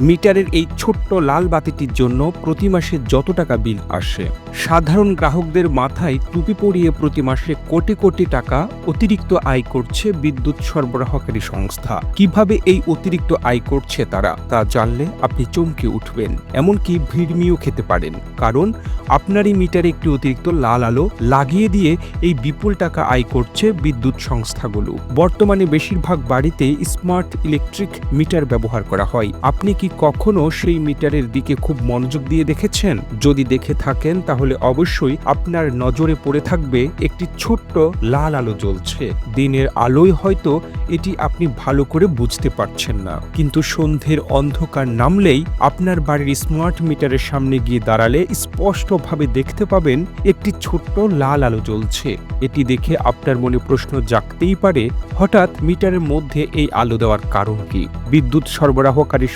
মিটারের এই ছোট্ট লাল বাতিটির জন্য প্রতি মাসে যত টাকা বিল আসে। সাধারণ গ্রাহকদের মাথায় টুপি পরিয়ে প্রতি মাসে কোটি কোটি টাকা অতিরিক্ত আয় করছে বিদ্যুৎ সরবরাহকারী সংস্থা। কীভাবে এই অতিরিক্ত আয় করছে তারা, তা জানলে আপনি চমকে উঠবেন, এমনকি ভিড়মিও খেতে পারেন। কারণ, আপনারই মিটারে একটি অতিরিক্ত লাল আলো লাগিয়ে দিয়ে এই বিপুল টাকা আয় করছে বিদ্যুৎ সংস্থাগুলো। বর্তমানে বেশিরভাগ বাড়িতে স্মার্ট ইলেকট্রিক মিটার ব্যবহার করা হয়। আপনি কি কখনো সেই মিটারের দিকে খুব মনোযোগ দিয়ে দেখেছেন? যদি দেখে থাকেন, তাহলে অবশ্যই আপনার নজরে পড়ে থাকবে একটি ছোট্ট লাল আলো জ্বলছে। দিনের আলোয় হয়তো এটি আপনি ভালো করে বুঝতে পারছেন না। কিন্তু সন্ধ্যের অন্ধকার নামলেই আপনার বাড়ির স্মার্ট মিটারের সামনে গিয়ে দাঁড়ালে স্পষ্টভাবে দেখতে পাবেন একটি ছোট্ট লাল আলো জ্বলছে। এটি দেখে আপনার মনে প্রশ্ন জাগতেই পারে, হঠাৎ মিটারের মধ্যে এই আলো দেওয়ার কারণ কি? বিদ্যুৎ সরবরাহকারী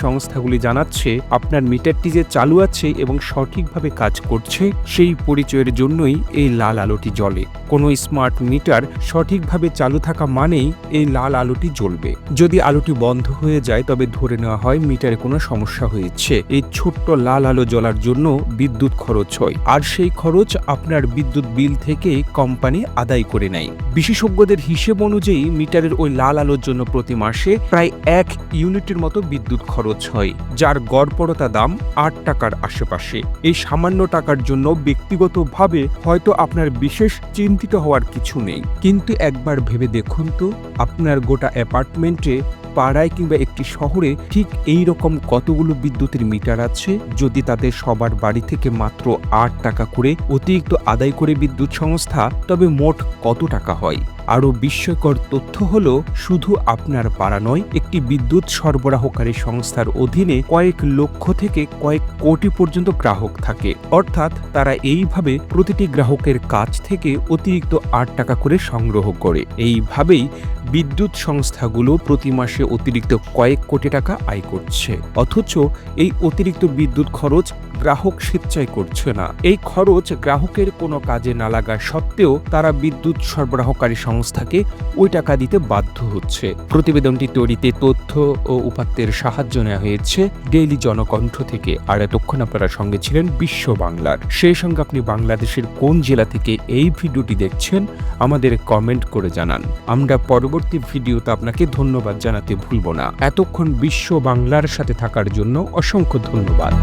সংস্থাগুলি জানাচ্ছে, আপনার মিটারটি যে চালু আছে এবং সঠিকভাবে কাজ করছে, সেই পরিচয়ের জন্যই এই লাল আলোটি জ্বলে। কোনো স্মার্ট মিটার সঠিকভাবে চালু থাকা মানেই এই লাল আলোটি জ্বলবে। যদি আলোটি বন্ধ হয়ে যায়, তবে ধরে নেওয়া হয় মিটারে কোনো সমস্যা হয়েছে। এই ছোট্ট লাল আলো জ্বলার জন্য বিদ্যুৎ খরচ হয়। আর সেই খরচ আপনার বিদ্যুৎ বিল থেকে কোম্পানি আদায় করে নেয়। বিশেষজ্ঞদের হিসেব অনুযায়ী, মিটারের ওই লাল আলোর জন্য প্রতি মাসে প্রায় এক ইউনিটের মতো বিদ্যুৎ খরচ হয়, যার গড়পড়তা দাম আট টাকার আশেপাশে। এই সামান্য টাকার জন্য ব্যক্তিগতভাবে হয়তো আপনার বিশেষ চিন্তিত হওয়ার কিছু নেই। কিন্তু একবার ভেবে দেখুন তো, আপনার গোটা অ্যাপার্টমেন্টে পাড়ায় কিংবা একটি শহরে ঠিক এই রকম কতগুলো বিদ্যুতের মিটার আছে? যদি তাদের সবার বাড়ি থেকে মাত্র আট টাকা করে অতিরিক্ত আদায় করে বিদ্যুৎ সংস্থা, তবে মোট কত টাকা হয়? আরও বিস্ময়কর তথ্য হল, শুধু আপনার পাড়া নয়, একটি বিদ্যুৎ সরবরাহকারী সংস্থার অধীনে কয়েক লক্ষ থেকে কয়েক কোটি পর্যন্ত গ্রাহক থাকে। অর্থাৎ তারা এইভাবে প্রতিটি গ্রাহকের কাছ থেকে অতিরিক্ত আট টাকা করে সংগ্রহ করে। এইভাবেই বিদ্যুৎ সংস্থাগুলো প্রতি মাসে অতিরিক্ত কয়েক কোটি টাকা আয় করছে। অথচ এই অতিরিক্ত বিদ্যুৎ খরচ গ্রাহক স্বেচ্ছায় করছে না। এই খরচ গ্রাহকের কোনো কাজে না লাগা সত্ত্বেও তারা বিদ্যুৎ সরবরাহকারী সংস্থাকে ওই টাকা দিতে বাধ্য হচ্ছে। প্রতিবেদনটি তৈরিতে তথ্য ও উপাত্তের সাহায্য নেওয়া হয়েছে। ডেইলি জনকণ্ঠ থেকে আর এতক্ষণ আপনারা সঙ্গে ছিলেন বিশ্ব বাংলার। সেই সঙ্গে আপনি বাংলাদেশের কোন জেলা থেকে এই ভিডিওটি দেখছেন, আমাদের কমেন্ট করে জানান। আমরা পরবর্তী ভিডিওতে আপনাকে ধন্যবাদ জানাতে ভুলব না। এতক্ষণ বিশ্ব বাংলার সাথে থাকার জন্য অসংখ্য ধন্যবাদ।